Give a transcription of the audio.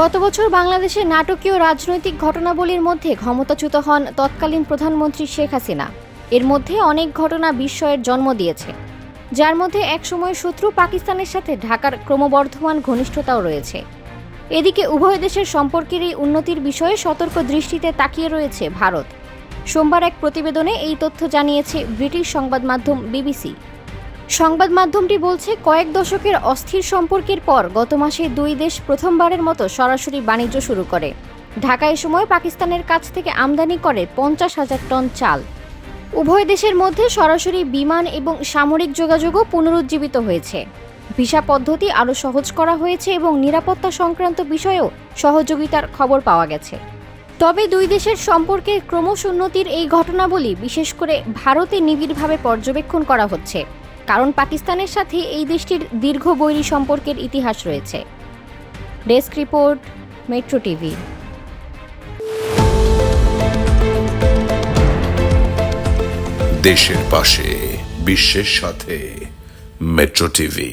গত বছর বাংলাদেশে নাটকীয় রাজনৈতিক ঘটনাবলীর মধ্যে ক্ষমতাচ্যুত হন তৎকালীন প্রধানমন্ত্রী শেখ হাসিনা। এর মধ্যে অনেক ঘটনা বিস্ময়ের জন্ম দিয়েছে। যার মধ্যে একসময় শত্রু পাকিস্তানের সাথে ঢাকার ক্রমবর্ধমান ঘনিষ্ঠতাও রয়েছে। এদিকে উভয় দেশের সম্পর্কের এই উন্নতির বিষয়ে সতর্ক দৃষ্টিতে তাকিয়ে রয়েছে ভারত। সোমবার এক প্রতিবেদনে এই তথ্য জানিয়েছে ব্রিটিশ সংবাদ মাধ্যম বিবিসি। সংবাদ মাধ্যমটি বলছে, কয়েক দশকের অস্থির সম্পর্কের পর গত মাসে দুই দেশ প্রথমবারের মতো সরাসরি বাণিজ্য শুরু করে। ঢাকা এ সময় পাকিস্তানের কাছ থেকে আমদানি করে পঞ্চাশ হাজার টন চাল। উভয় দেশের মধ্যে সরাসরি বিমান এবং সামরিক যোগাযোগও পুনরুজ্জীবিত হয়েছে। ভিসা পদ্ধতি আরও সহজ করা হয়েছে এবং নিরাপত্তা সংক্রান্ত বিষয়েও সহযোগিতার খবর পাওয়া গেছে। তবে দুই দেশের সম্পর্কের ক্রমশ উন্নতির এই ঘটনাবলী বিশেষ করে ভারতে নিবিড়ভাবে পর্যবেক্ষণ করা হচ্ছে। কারণ পাকিস্তানের সাথে এই দেশটির দীর্ঘ বৈরী সম্পর্কের ইতিহাস রয়েছে। Desk report, metro TV. দেশের পাশে, বিশ্বের সাথে, মেট্রো টিভি।